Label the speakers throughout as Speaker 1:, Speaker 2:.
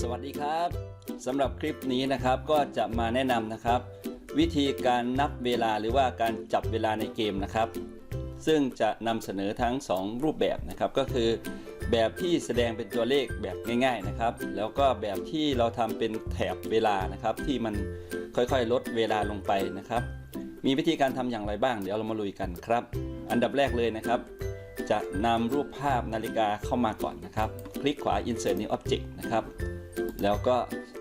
Speaker 1: สวัสดีครับสำหรับคลิปนี้นะครับก็จะมาแนะนำนะครับ วิธีการนับเวลาหรือว่าการจับเวลาในเกมนะครับ ซึ่งจะนำเสนอทั้ง 2 รูปแบบนะครับก็คือ แบบที่แสดงเป็นตัวเลขแบบง่าย ๆนะครับ แล้วก็แบบที่เราทำเป็นแถบเวลานะครับ ที่มันค่อยๆ ลดเวลาลงไปนะครับ มีวิธีการทำอย่างไรบ้างเดี๋ยวเรามาลุยกันครับ อันดับแรกเลยนะครับ จะนำรูปภาพนาฬิกาเข้ามาก่อนนะครับ คลิกขวา insert new object นะครับ แล้วก็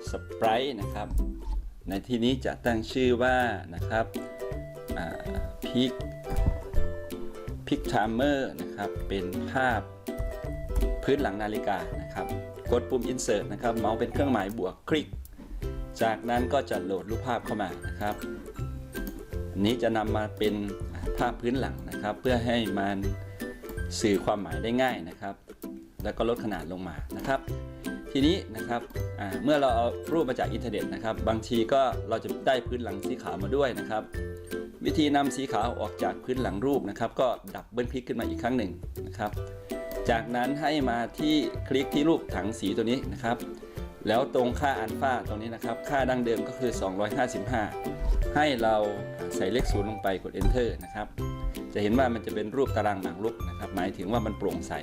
Speaker 1: sprite นะครับ ในที่นี้จะตั้งชื่อว่านะครับพิกพิก timer นะครับ เป็นภาพพื้นหลังนาฬิกานะครับ กดปุ่ม insert นะครับ เมาส์เป็นเครื่องหมายบวกคลิก จากนั้นก็จะโหลดรูปภาพเข้ามานะครับอันนี้จะนำมาเป็นภาพพื้นหลังนะครับ เพื่อให้มันสื่อความหมายได้ง่ายนะครับ แล้วก็ลดขนาดลงมานะครับ ทีนี้นะครับเมื่อเราเอารูปมาจากอินเทอร์เน็ตนะครับ บางทีก็เราจะได้พื้นหลังสีขาวมาด้วยนะครับ วิธีนำสีขาวออกจากพื้นหลังรูปนะครับ ก็ดับเบิลคลิกขึ้นมาอีกครั้งหนึ่งนะครับ จากนั้นให้มาที่คลิกที่รูปถังสีตัวนี้นะครับ แล้วตรงค่าอัลฟาตรงนี้นะครับ ค่าดั้งเดิมก็คือ 255 ให้เราใส่เลขศูนย์ลงไปกด enter นะครับ จะเห็นว่ามันจะเป็นรูปตารางหมากรุกนะครับ หมายถึงว่ามันโปร่งใส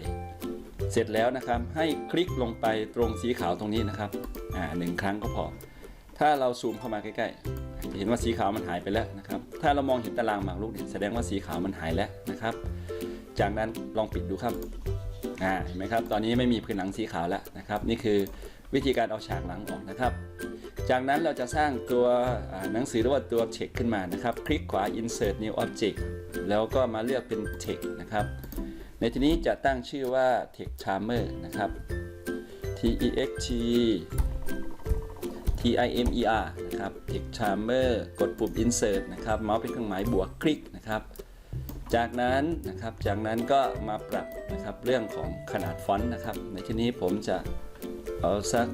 Speaker 1: เสร็จแล้วนะครับให้คลิกลงไปตรงสีขาวตรงนี้นะครับอ่าหนึ่งครั้งก็พอ ถ้าเราซูมเข้ามาใกล้ๆจะเห็นว่าสีขาวมันหายไปแล้วนะครับ ถ้าเรามองเห็นตารางหมากรุกเนี่ยแสดงว่าสีขาวมันหายแล้วนะครับ จากนั้นลองปิดดูครับอ่าเห็นไหมครับ ตอนนี้ไม่มีพื้นหลังสีขาวแล้วนะครับ นี่คือวิธีการเอาฉากหลังออกนะครับ จากนั้นเราจะสร้างตัวหนังสือหรือว่าตัว text ขึ้นมานะครับ คลิกขวา insert new object แล้วก็มาเลือกเป็น text นะครับ ในที่นี้จะตั้งชื่อว่า text charmer นะครับ t e x t t i m e r นะครับ text charmer กดปุ่ม insert นะครับ เมาส์เป็นเครื่องหมายบวกคลิกนะครับ จากนั้นนะครับ จากนั้นก็มาปรับนะครับเรื่องของขนาดฟอนต์นะครับ ในที่นี้ผมจะเอาสัก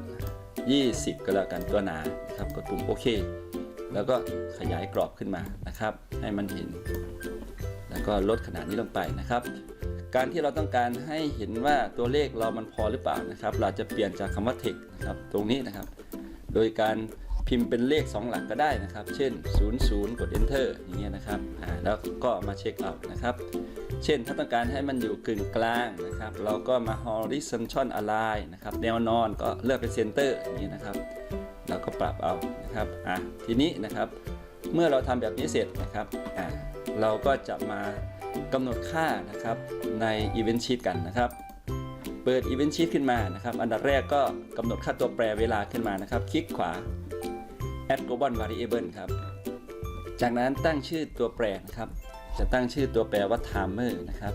Speaker 1: 20 ก็แล้วกันตัวหนานะครับ กดปุ่มโอเค แล้วก็ขยายกรอบขึ้นมานะครับ ให้มันเห็น แล้วก็ลดขนาดนี้ลงไปนะครับ การที่เราต้องการให้เห็นว่าตัวเลขเรามันพอหรือเปล่านะครับ เราจะเปลี่ยนจากคำว่า text นะครับตรงนี้นะครับ โดยการพิมพ์เป็นเลข 2 หลักก็ได้นะครับ เช่น 00 กด enter อย่างเงี้ยนะครับอ่าแล้วก็มาเช็คเอานะครับ เช่นถ้าต้องการให้มันอยู่กึ่งกลางนะครับ เราก็มา horizontal align นะครับแนวนอนก็เลือกเป็น center อย่างนี้นะครับ เราก็ปรับเอานะครับอะทีนี้นะครับ เมื่อเราทำแบบนี้เสร็จนะครับเราก็จะมากำหนดค่านะครับใน Event Sheet กันนะครับ เปิด Event Sheet ขึ้นมานะครับ อันดับแรกก็กำหนดค่าตัวแปรเวลาขึ้นมานะครับ คลิกขวา add global variable ครับ จากนั้นตั้งชื่อตัวแปรนะครับ จะตั้งชื่อตัวแปรว่า timer นะครับ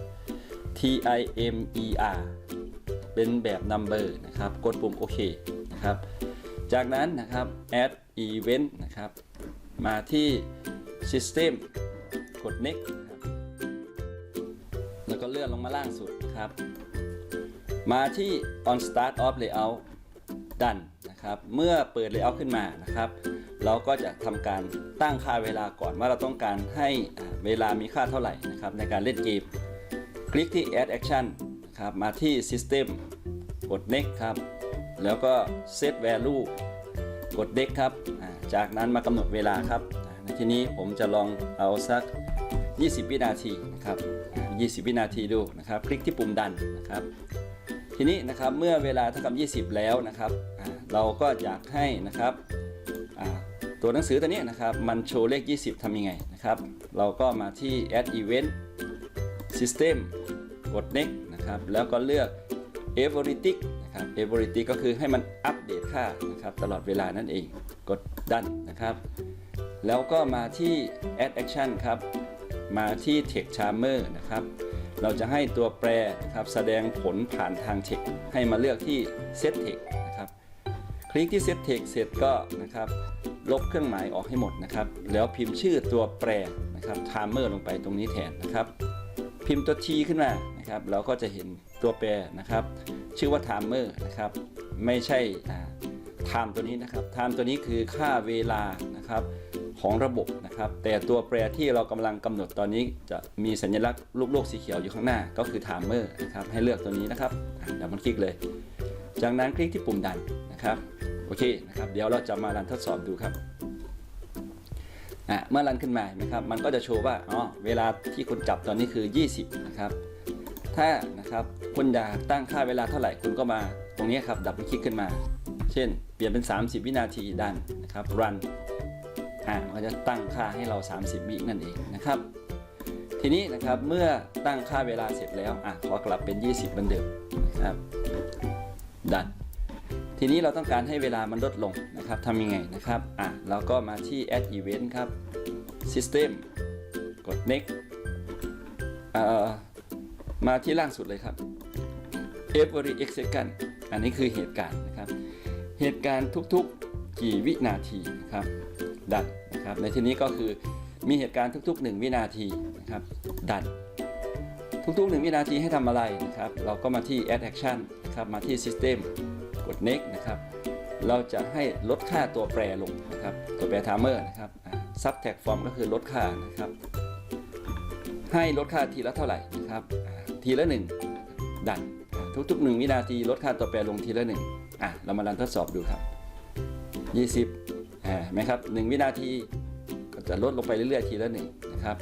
Speaker 1: t i m e r เป็นแบบ number นะครับ กดปุ่มโอเคนะครับ จากนั้นนะครับ add event นะครับ มาที่ system กด next นะครับแล้วก็เลื่อนลงมาล่างสุดครับ มาที่ on start of layout ดันนะครับ เมื่อเปิด layout ขึ้นมานะครับ เราก็จะทำการตั้งค่าเวลาก่อนว่าเราต้องการให้เวลามีค่าเท่าไหร่นะครับในการเล่นเกม คลิกที่ add action ครับมาที่ system กด next ครับ แล้วก็ set value กด next ครับ จากนั้นมากำหนดเวลาครับในที่นี้ผมจะลองเอาสัก 20 วินาทีนะครับ20 วินาทีดูนะครับ คลิกที่ปุ่มดันนะครับ ทีนี้นะครับเมื่อเวลาเท่ากับ 20 แล้วนะครับ เราก็อยากให้นะครับตัวหนังสือตัวนี้นะครับ มันโชว์เลข 20ทำยังไงนะครับ เราก็มาที่ add event system กด next นะครับ แล้วก็เลือก everything นะครับ everything ก็คือให้มันอัปเดตค่านะครับตลอดเวลานั่นเอง กดดันนะครับ แล้วก็มาที่ add action ครับ มาที่ text charmer นะครับ เราจะให้ตัวแปรนะครับแสดงผลผ่านทาง text ให้มาเลือกที่ set text นะครับ คลิกที่ set text เสร็จก็นะครับลบเครื่องหมายออกให้หมดนะครับ แล้วพิมพ์ชื่อตัวแปรนะครับ timer ลงไปตรงนี้แทนนะครับ พิมพ์ตัว t ขึ้นมานะครับ เราก็จะเห็นตัวแปรนะครับ ชื่อว่า timer นะครับ ไม่ใช่ time ตัวนี้นะครับ time ตัวนี้คือค่าเวลานะครับของระบบนะครับ แต่ตัวแปรที่เรากำลังกำหนดตอนนี้จะมีสัญลักษณ์ลูกโลกสีเขียวอยู่ข้างหน้าก็คือ timer นะครับให้เลือกตัวนี้นะครับเดี๋ยวมันคลิกเลย จากนั้นคลิกที่ปุ่มดันนะครับโอเคนะครับเดี๋ยวเราจะมารันทดสอบดูครับอะเมื่อรันขึ้นมาเห็นไหมครับมันก็จะโชว์ว่าอ๋อเวลาที่คุณจับตอนนี้คือ 20 นะครับ ถ้านะครับคุณอยากตั้งค่าเวลาเท่าไหร่คุณก็มาตรงนี้ครับดับคลิกขึ้นมา เช่น เปลี่ยนเป็น 30 วินาทีดันนะครับ run อ่ามันก็จะตั้งค่าให้เรา 30 วินั่นเองนะครับ ทีนี้นะครับเมื่อตั้งค่าเวลาเสร็จแล้วอะขอกลับเป็น 20เหมือนเดิมนะครับดัน ทีนี้เราต้องการให้เวลามันลดลงนะครับทำยังไงนะครับอะเราก็มาที่ add event ครับ system กด next เอ่อมาที่ล่างสุดเลยครับ every x second อันนี้คือเหตุการณ์นะครับ เหตุการณ์ทุกๆกี่วินาทีนะครับดันนะครับในที่นี้ก็คือมีเหตุการณ์ทุกๆ 1 วินาทีนะครับดันทุกๆ 1 วินาทีให้ทำอะไรนะครับ เราก็มาที่ add action นะครับมาที่ system กด next นะครับเราจะให้ลดค่าตัวแปรลงนะครับตัวแปร timer นะครับ subtract from ก็คือลดค่านะครับ ให้ลดค่าทีละเท่าไหร่นะครับ ทีละ 1 ดัน ทุกๆ 1 วินาทีลดค่าตัวแปรลงทีละ1อะเรามาลันทดสอบดูครับ 20อ่าไหมครับ 1 วินาทีก็จะลดลงไปเรื่อยๆทีละ1นะครับ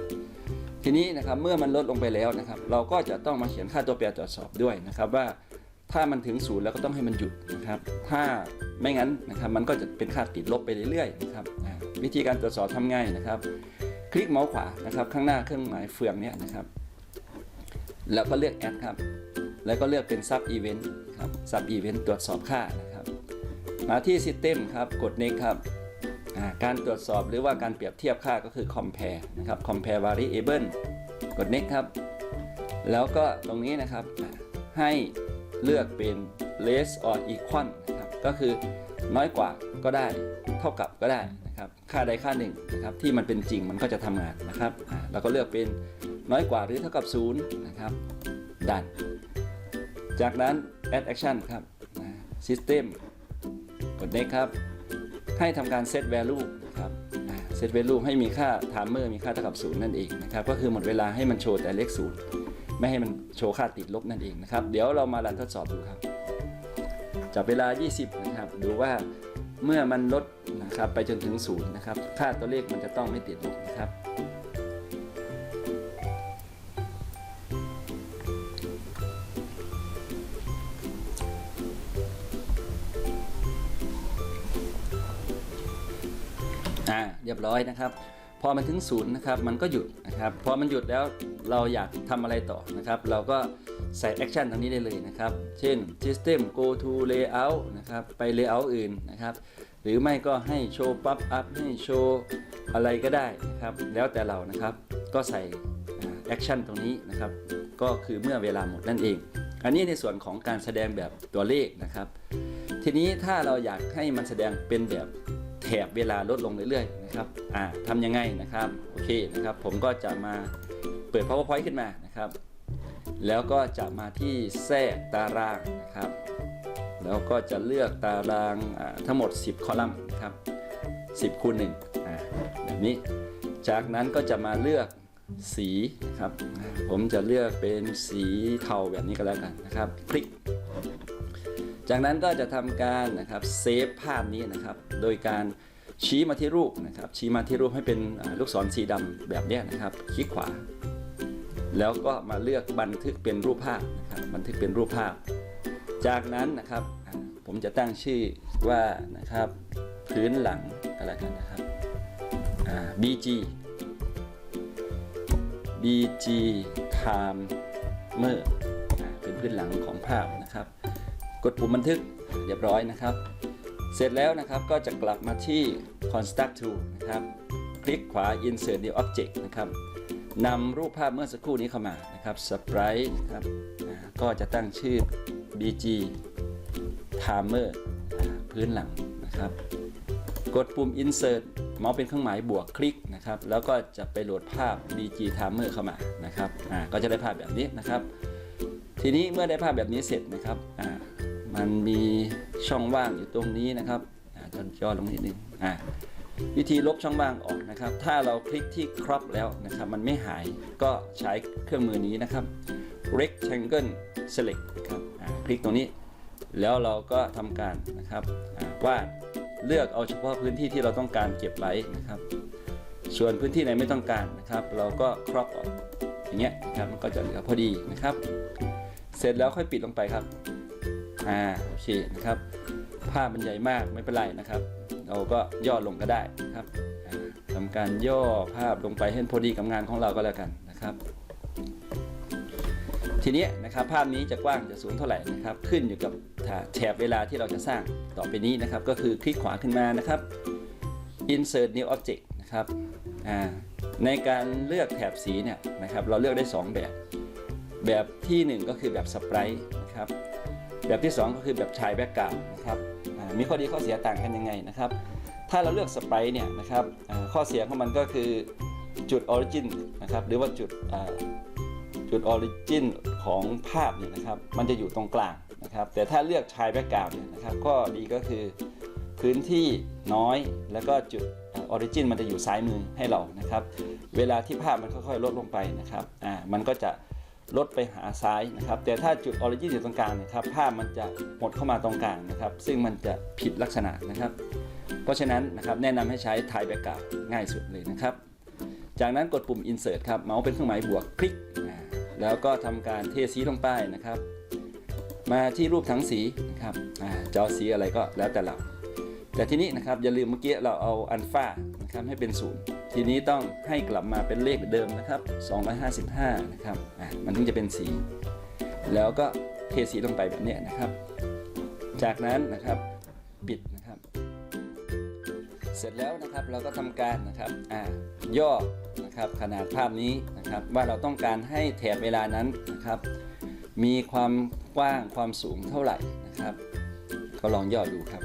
Speaker 1: ทีนี้นะครับเมื่อมันลดลงไปแล้วนะครับ เราก็จะต้องมาเขียนค่าตัวแปรตรวจสอบด้วยนะครับว่าถ้ามันถึงศูนย์แล้วก็ต้องให้มันหยุดนะครับ ถ้าไม่งั้นนะครับมันก็จะเป็นค่าติดลบไปเรื่อยๆนะครับวิธีการตรวจสอบทำง่ายนะครับ คลิกเมาส์ขวานะครับ ข้างหน้าเครื่องหมายเฟืองเนี่ยนะครับ แล้วก็เลือกแอดครับ แล้วก็เลือกเป็น sub event ครับ sub event ตรวจสอบค่านะครับ มาที่ system ครับกด next ครับการตรวจสอบหรือว่าการเปรียบเทียบค่าก็คือ compare นะครับ compare variable กด next ครับ แล้วก็ตรงนี้นะครับให้เลือกเป็น less or equal นะครับก็คือน้อยกว่าก็ได้เท่ากับก็ได้นะครับค่าใดค่าหนึ่งนะครับที่มันเป็นจริงมันก็จะทำงานนะครับเราก็เลือกเป็นน้อยกว่าหรือเท่ากับ0นะครับดัน จากนั้น add action ครับ system กด next ครับ ให้ทำการ set value ครับ set value ให้มีค่า timer มีค่าเท่ากับ0นั่นเองนะครับ ก็คือหมดเวลาให้มันโชว์แต่เลข0ไม่ให้มันโชว์ค่าติดลบนั่นเองนะครับ เดี๋ยวเรามารันทดสอบดูครับ จับเวลา 20 นะครับ ดูว่าเมื่อมันลดนะครับไปจนถึง0นะครับ ค่าตัวเลขมันจะต้องไม่ติดลบนะครับ อ่าเรียบร้อยนะครับ พอมันถึงศูนย์นะครับมันก็หยุดนะครับพอมันหยุดแล้วเราอยากทำอะไรต่อนะครับ เราก็ใส่แอคชั่นตรงนี้ได้เลยนะครับ เช่น system go to layout นะครับไป layout อื่นนะครับ หรือไม่ก็ให้โชว์ pop up ให้โชว์อะไรก็ได้นะครับ แล้วแต่เรานะครับก็ใส่แอคชั่นตรงนี้นะครับ ก็คือเมื่อเวลาหมดนั่นเอง อันนี้ในส่วนของการแสดงแบบตัวเลขนะครับ ทีนี้ถ้าเราอยากให้มันแสดงเป็นแบบ แถบเวลาลดลงเรื่อยๆนะครับอ่าทำยังไงนะครับโอเคนะครับผมก็จะมาเปิด powerpoint ขึ้นมานะครับ แล้วก็จะมาที่แทรกตารางนะครับ แล้วก็จะเลือกตารางอ่าทั้งหมด 10 คอลัมน์นะครับ10คูณ1อ่าแบบนี้ จากนั้นก็จะมาเลือกสีนะครับ ผมจะเลือกเป็นสีเทาแบบนี้ก็แล้วกันนะครับ คลิก จากนั้นก็จะทำการนะครับเซฟภาพนี้นะครับ โดยการชี้มาที่รูปนะครับ ชี้มาที่รูปให้เป็นลูกศรสีดำแบบนี้นะครับ คลิกขวา แล้วก็มาเลือกบันทึกเป็นรูปภาพนะครับ บันทึกเป็นรูปภาพ จากนั้นนะครับ ผมจะตั้งชื่อว่านะครับพื้นหลังอะไรกันนะครับ BG BG Timer อ่าเป็นพื้นหลังของภาพ กดปุ่มบันทึกเรียบร้อยนะครับ เสร็จแล้วนะครับก็จะกลับมาที่ construct tool นะครับ คลิกขวา insert new object นะครับนำรูปภาพเมื่อสักครู่นี้เข้ามานะครับ sprite นะครับก็จะตั้งชื่อ bg timer พื้นหลังนะครับ กดปุ่ม insert เมาส์เป็นเครื่องหมายบวกคลิกนะครับ แล้วก็จะไปโหลดภาพ bg timer เข้ามานะครับก็จะได้ภาพแบบนี้นะครับ ทีนี้เมื่อได้ภาพแบบนี้เสร็จนะครับ มันมีช่องว่างอยู่ตรงนี้นะครับอ่าตอนย่อลงนิดนึงอ่าวิธีลบช่องว่างออกนะครับ ถ้าเราคลิกที่ crop แล้วนะครับ มันไม่หายก็ใช้เครื่องมือนี้นะครับ rectangle select ครับคลิกตรงนี้ แล้วเราก็ทำการนะครับวาดเลือกเอาเฉพาะพื้นที่ที่เราต้องการเก็บไว้นะครับ ส่วนพื้นที่ไหนไม่ต้องการนะครับ เราก็ครอบออกอย่างเงี้ยนะครับมันก็จะเหลือพอดีนะครับ เสร็จแล้วค่อยปิดลงไปครับ อ่าโอเคนะครับภาพมันใหญ่มากไม่เป็นไรนะครับ เราก็ย่อลงก็ได้นะครับทำการย่อภาพลงไปให้พอดีกับงานของเราก็แล้วกันนะครับ ทีนี้นะครับภาพนี้จะกว้างจะสูงเท่าไหร่นะครับ ขึ้นอยู่กับแถบเวลาที่เราจะสร้างต่อไปนี้นะครับ ก็คือคลิกขวาขึ้นมานะครับ insert new object นะครับในการเลือกแถบสีเนี่ยนะครับ เราเลือกได้ 2 แบบ แบบทีหนึ่1 ก็คือแบบสไปร์นะครับ แบบที่ 2 ก็คือแบบชายแบ็กกราวนะครับมีข้อดีข้อเสียต่างกันยังไงนะครับ ถ้าเราเลือกสไปร์เนี่ยนะครับข้อเสียของมันก็คือจุดออริจินนะครับหรือว่าจุดจุดออริจินของภาพเนี่ยนะครับมันจะอยู่ตรงกลางนะครับแต่ถ้าเลือกชายแบ็กกราวเนี่ยนะครับข้อดีก็คือพื้นที่น้อยแล้วก็จุดออริจินมันจะอยู่ซ้ายมือให้เรานะครับ เวลาที่ภาพมันค่อยๆ ลดลงไปนะครับอ่ามันก็จะ ลดไปหาซ้ายนะครับ แต่ถ้าจุดออริจินอยู่ตรงกลางนะครับภาพมันจะหมดเข้ามาตรงกลางนะครับ ซึ่งมันจะผิดลักษณะนะครับ เพราะฉะนั้นนะครับแนะนำให้ใช้ถ่ายแบ็กกราง่ายสุดเลยนะครับ จากนั้นกดปุ่ม insert ครับเมาส์เป็นเครื่องหมายบวกคลิก แล้วก็ทำการเทสีลงไปนะครับ มาที่รูปทั้งสีนะครับจะเอาสีอะไรก็แล้วแต่เราแต่ทีนี้นะครับอย่าลืมเมื่อกี้เราเอาอัลฟานะครับให้เป็นศูนย์ ทีนี้ต้องให้กลับมาเป็นเลขเดิมนะครับ 255 นะครับอะมันถึงจะเป็นสี แล้วก็เทสีลงไปแบบนี้นะครับ จากนั้นนะครับปิดนะครับ เสร็จแล้วนะครับเราก็ทำการนะครับอ่าย่อนะครับขนาดภาพนี้นะครับ ว่าเราต้องการให้แถบเวลานั้นนะครับ มีความกว้างความสูงเท่าไหร่นะครับ ก็ลองย่อดูครับ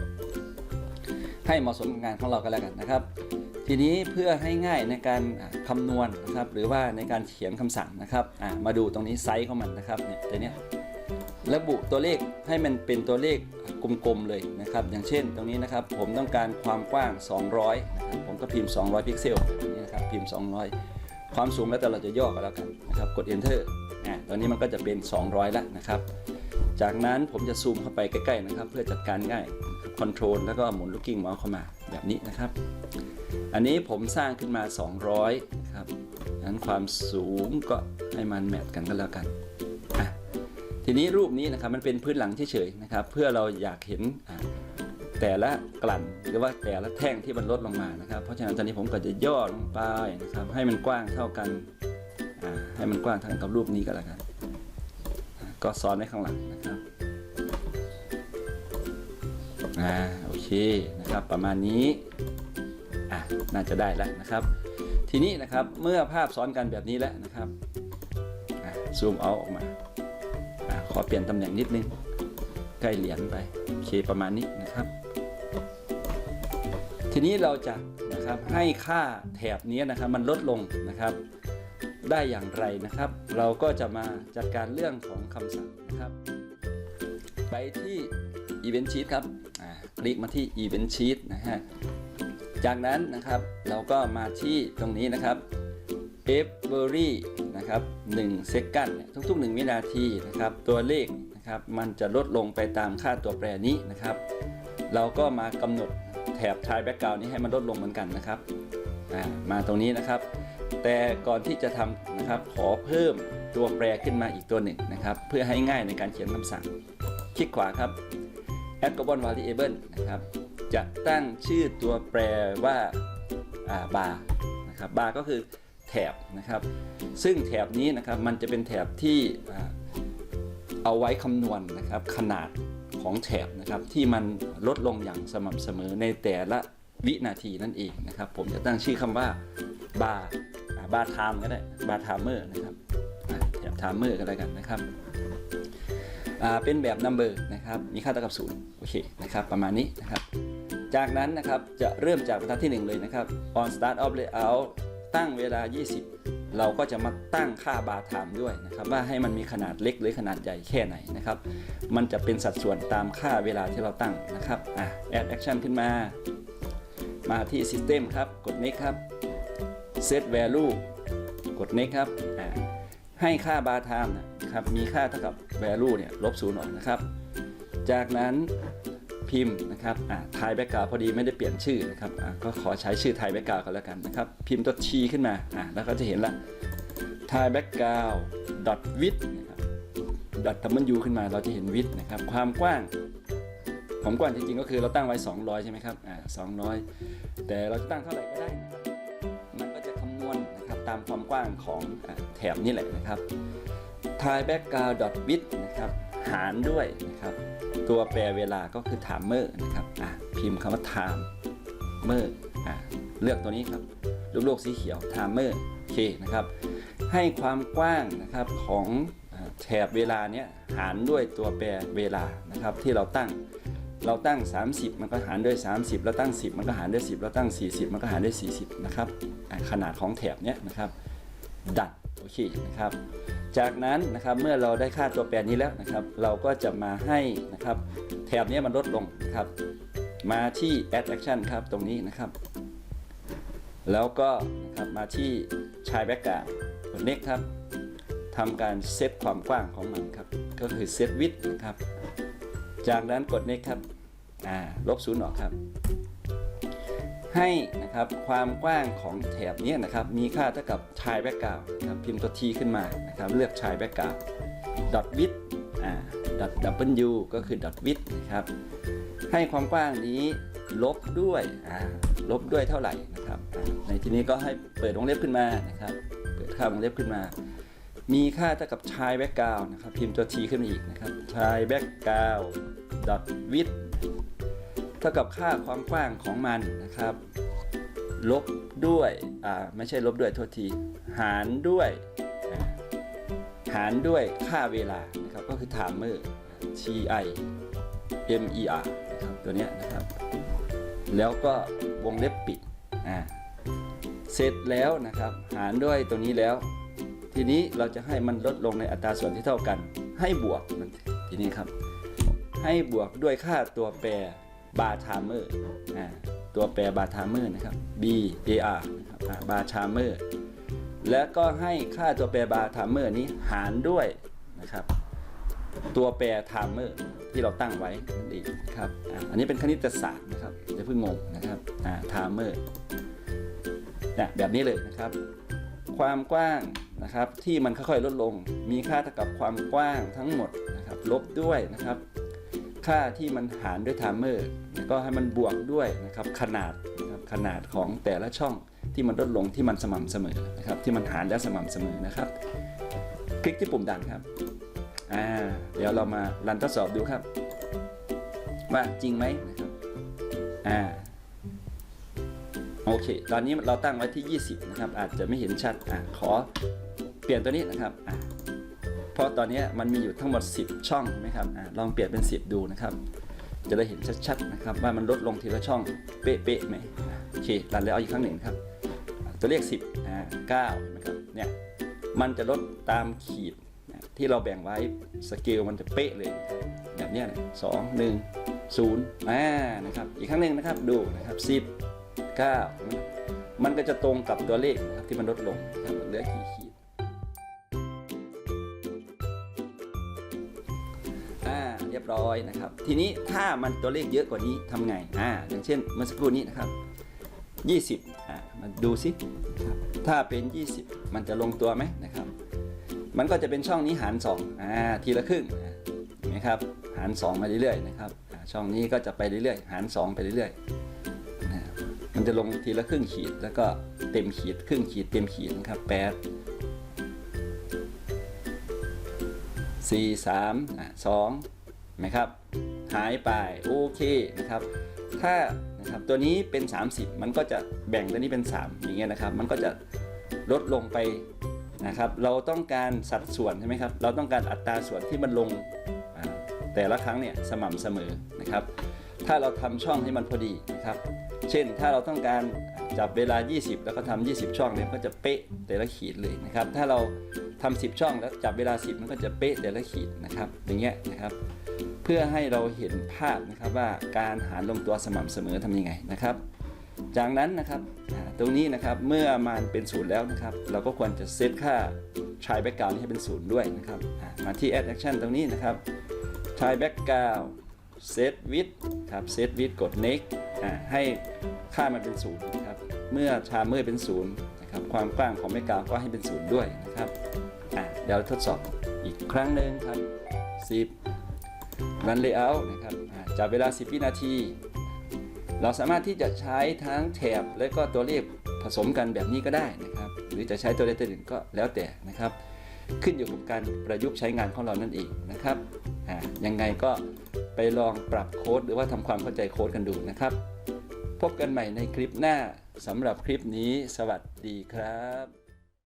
Speaker 1: ให้เหมาะสมกับงานของเรากันแล้วกันนะครับ ทีนี้เพื่อให้ง่ายในการอ่าคำนวณนะครับหรือว่าในการเขียนคำสั่งนะครับมาดูตรงนี้ไซส์ของมันนะครับเนี่ยตัวเนี้ยระบุตัวเลขให้มันเป็นตัวเลขกลมๆเลยนะครับ อย่างเช่นตรงนี้นะครับผมต้องการความกว้าง 200นะครับผมก็พิมพ์ 200 พิกเซลนี้นะครับพิมพ์ 200 ความสูงแล้วแต่เราจะย่อกันแล้วกันนะครับกด enter อ่าตอนนี้มันก็จะเป็น 200แล้วนะครับ จากนั้นผมจะซูมเข้าไปใกล้ๆนะครับ เพื่อจัดการง่ายคอนโทรลแล้วก็หมุนลูกกิ้งเมาส์เข้ามาแบบนี้นะครับ อันนี้ผมสร้างขึ้นมา 200นะครับนั้นความสูงก็ให้มันแมทกันก็แล้วกัน ทีนี้รูปนี้นะครับมันเป็นพื้นหลังเฉยๆนะครับ เพื่อเราอยากเห็นแต่ละกลั่นหรือว่าแต่ละแท่งที่มันลดลงมานะครับ เพราะฉะนั้นตอนนี้ผมก็จะย่อลงไปนะครับ ให้มันกว้างเท่ากันให้มันกว้างเท่ากันกับรูปนี้ก็แล้วกันก็ซ้อนไว้ข้างหลังนะครับอ่าโอเคนะครับประมาณนี้ อะน่าจะได้แล้วนะครับ ทีนี้นะครับเมื่อภาพซ้อนกันแบบนี้แล้วนะครับซูมเอาออกมาอขอเปลี่ยนตำแหน่งนิดนึงใกล้เหรียญไปโอเคประมาณนี้นะครับ ทีนี้เราจะนะครับให้ค่าแถบนี้นะครับมันลดลงนะครับ ได้อย่างไรนะครับ เราก็จะมาจัดการเรื่องของคำสั่งนะครับ ไปที่ Event Sheet ครับคลิกมาที่ Event Sheet นะฮะ จากนั้นนะครับเราก็มาที่ตรงนี้นะครับ every นะครับ1 second เนี่ยทุกๆ 1 วินาทีนะครับ ตัวเลขนะครับมันจะลดลงไปตามค่าตัวแปรนี้นะครับ เราก็มากำหนดแถบ try background นี้ให้มันลดลงเหมือนกันนะครับมาตรงนี้นะครับ แต่ก่อนที่จะทำนะครับขอเพิ่มตัวแปรขึ้นมาอีกตัวหนึ่งนะครับ เพื่อให้ง่ายในการเขียนคำสั่ง คลิกขวาครับ add global variable นะครับ จะตั้งชื่อตัวแปรว่าบาร์นะครับบาร์ก็คือแถบนะครับ ซึ่งแถบนี้นะครับมันจะเป็นแถบที่เอาไว้คำนวณนะครับขนาดของแถบนะครับที่มันลดลงอย่างสม่ำเสมอในแต่ละวินาทีนั่นเองนะครับ ผมจะตั้งชื่อคำว่าบาร์บาร์ไทม์ก็ได้บาร์ไทม์เมอร์นะครับแถบไทม์เมอร์ก็แล้วกันนะครับเป็นแบบ number นะครับมีค่าเท่ากับ0โอเคนะครับประมาณนี้นะครับ จากนั้นนะครับจะเริ่มจากบรรทัดที่ 1 เลยนะครับ on start of layout ตั้งเวลา 20 เราก็จะมาตั้งค่า bar time ด้วยนะครับ ว่าให้มันมีขนาดเล็กหรือขนาดใหญ่แค่ไหนนะครับ มันจะเป็นสัดส่วนตามค่าเวลาที่เราตั้งนะครับอะ add action ขึ้นมา มาที่ system ครับ กด next ครับ set value กด next ครับอะให้ค่า bar time นะครับ มีค่าเท่ากับ value เนี่ยลบศูนย์ออกนะครับ จากนั้น พิมพ์นะครับอ่าทยแบ็กกราวพอดีไม่ได้เปลี่ยนชื่อนะครับอ่าก็ขอใช้ชื่อไทยแบ็กกราวกันแล้วกันนะครับ พิมพ์ตัวชีขึ้นมาอ่าแล้วก็จะเห็นละไทยแบ็กกราวดอทวิดนะครับดอททัมเบิลยูขึ้นมาเราจะเห็นวิดนะครับ ความกว้างความกว้างจริงๆก็คือเราตั้งไว้ 200 ใช่ไหมครับอ่า200 แต่เราจะตั้งเท่าไหร่ก็ได้นะครับมันก็จะคำนวณนะครับตามความกว้างของอแถบนี่แหละนะครับ t i b a c k g r o u n d w i d t นะครับ หารด้วยนะครับ ตัวแปรเวลาก็คือ timer นะครับอะพิมพ์คำว่า timer อะเลือกตัวนี้ครับลูกโลกสีเขียว timer โอเคนะครับ ให้ความกว้างนะครับของแถบเวลาเนี้ยหารด้วยตัวแปรเวลานะครับที่เราตั้งเราตั้ง 30 มันก็หารด้วย 30 เราตั้ง 10 มันก็หารด้วย 10 เราตั้ง 40 มันก็หารด้วย 40 นะครับ ขนาดของแถบเนี้ยนะครับ ดัด โอเคนะครับ จากนั้นนะครับเมื่อเราได้ค่าตัวแปรนี้แล้วนะครับ เราก็จะมาให้นะครับแถบนี้มันลดลงนะครับ มาที่ add action ครับตรงนี้นะครับ แล้วก็นะครับมาที่ชายแบ็กกราวกด next ครับทำการเซตความกว้างของมันครับ ก็คือ set width นะครับ จากนั้นกด next ครับ อ่า ลบศูนย์ออกครับ ให้นะครับความกว้างของแถบนี้นะครับมีค่าเท่ากับชายแบ็กกราวนะครับพิมพ์ตัว t ขึ้นมานะครับเลือกชายแบ็กกราวดอทวิดอ่าดอทดับเบิลยูก็คือดอทวิดนะครับให้ความกว้างนี้ลบด้วยอ่าลบด้วยเท่าไหร่นะครับในที่นี้ก็ให้เปิดวงเล็บขึ้นมานะครับเปิดค่าวงเล็บขึ้นมา มีค่าเท่ากับชายแบ็กกราวนะครับพิมพ์ตัว t ขึ้นมาอีกนะครับชายแบ็กกราวดอทวิด เท่ากับค่าความกว้างของมันนะครับ ลบด้วยอ่าไม่ใช่ลบด้วยโทษที หารด้วย หารด้วยค่าเวลานะครับก็คือ timer t i m e r นะครับตัวเนี้ยนะครับ แล้วก็วงเล็บปิดอ่าเสร็จแล้วนะครับ หารด้วยตัวนี้แล้ว ทีนี้เราจะให้มันลดลงในอัตราส่วนที่เท่ากัน ให้บวกมันทีนี้ครับ ให้บวกด้วยค่าตัวแปร บาร์ทามเมอร์ตัวแปรบาร์ทามเมอร์นะครับ B A R นะครับบาร์ทามเมอร์แล้วก็ให้ค่าตัวแปรบาร์ทามเมอร์นี้หารด้วยนะครับ ตัวแปรทามเมอร์ที่เราตั้งไว้นั่นเองครับอันนี้เป็นคณิตศาสตร์นะครับอย่าเพิ่งงงนะครับทามเมอร์แบบนี้เลยนะครับ ความกว้างนะครับที่มันค่อยๆลดลง มีค่าเท่ากับความกว้างทั้งหมดนะครับลบด้วยนะครับ ค่าที่มันหารด้วยไทม์เมอร์ก็ให้มันบวกด้วยนะครับขนาดนะครับขนาดของแต่ละช่องที่มันลดลงที่มันสม่ำเสมอนะครับที่มันหารและสม่ำเสมอนะครับ คลิกที่ปุ่มดันครับอ่าเดี๋ยวเรามารันทดสอบดูครับ ว่าจริงไหมนะครับอ่าโอเค ตอนนี้เราตั้งไว้ที่ 20 นะครับ อาจจะไม่เห็นชัด อ่าขอเปลี่ยนตัวนี้นะครับ อ่า ราะตอนนี้มันมีอยู่ทั้งหมด 10 ช่องใช่ไหมครับอลองเปลี่ยนเป็น 10 ดูนะครับ จะได้เห็นชัดๆนะครับว่ามันลดลงทีละช่องเป๊ะๆไหมโอเครันแล้วเอาอีกครั้งหนึ่งครับ ตัวเลข 10อ่า9นะครับเนี่ยมันจะลดตามขีดที่เราแบ่งไว้สเกลมันจะเป๊ะเลยแบบนี้สองหนึ่งศูนย์อ่านะครับอีกครั้งหนึ่งนะครับดูนะครับ10 9มันก็จะตรงกับตัวเลขนะครับที่มันลดลงนะครับเหลือกี่ขีด เรียบร้อยนะครับ ทีนี้ถ้ามันตัวเลขเยอะกว่านี้ทำไงอ่าอย่างเช่นเมื่อสักครู่นี้นะครับ 20อ่ามาดูสิครับถ้าเป็น 20 มันจะลงตัวไหมนะครับ มันก็จะเป็นช่องนี้หาร2อ่าทีละครึ่งเห็นไหมครับหาร 2 มาเรื่อยๆนะครับช่องนี้ก็จะไปเรื่อยๆ หาร 2 ไปเรื่อยๆนะมันจะลงทีละครึ่งขีดแล้วก็เต็มขีดครึ่งขีดเต็มขีดนะครับ 8 4 3 2 นะครับ หายไปโอเคนะครับ ถ้านะครับตัวนี้เป็น 30 มันก็จะแบ่งตัวนี้เป็น 3 อย่างเงี้ยนะครับ มันก็จะลดลงไปนะครับ เราต้องการสัดส่วนใช่ไหมครับ เราต้องการอัตราส่วนที่มันลงแต่ละครั้งเนี่ยสม่ำเสมอนะครับ ถ้าเราทำช่องให้มันพอดีนะครับ เช่นถ้าเราต้องการจับเวลา 20 แล้วก็ทำ 20 ช่องเนี่ยก็จะเป๊ะแต่ละขีดเลยนะครับ ถ้าเราทำ 10 ช่องแล้วจับเวลา 10 มันก็จะเป๊ะแต่ละขีดนะครับ อย่างเงี้ยนะครับ พื่อให้เราเห็นภาพนะครับว่าการหารลงตัวสม่ำเสมอทำยังไงนะครับ จากนั้นนะครับตรงนี้นะครับเมื่อมันเป็นศูนย์แล้วนะครับ เราก็ควรจะเซตค่า try background ให้เป็นศูนย์ด้วยนะครับมาที่ add action ตรงนี้นะครับ try background set width ครับ set width กด next ให้ค่ามันเป็นศูนย์นะครับเมื่อชาเมอเป็นศูนย์นะครับความกว้างของแม่กาวก็ให้เป็นศูนย์ด้วยนะครับเดี๋ยวทดสอบอีกครั้งหนึ่งครับ10 run layout นะครับอ่าจับเวลา 10 วินาที เราสามารถที่จะใช้ทั้งแถบและก็ตัวเลขผสมกันแบบนี้ก็ได้นะครับ หรือจะใช้ตัวเลขตัวอื่นก็แล้วแต่นะครับ ขึ้นอยู่กับการประยุกต์ใช้งานของเรานั่นเองนะครับยังไงก็ไปลองปรับโค้ดหรือว่าทำความเข้าใจโค้ดกันดูนะครับ พบกันใหม่ในคลิปหน้าสำหรับคลิปนี้ สวัสดีครับ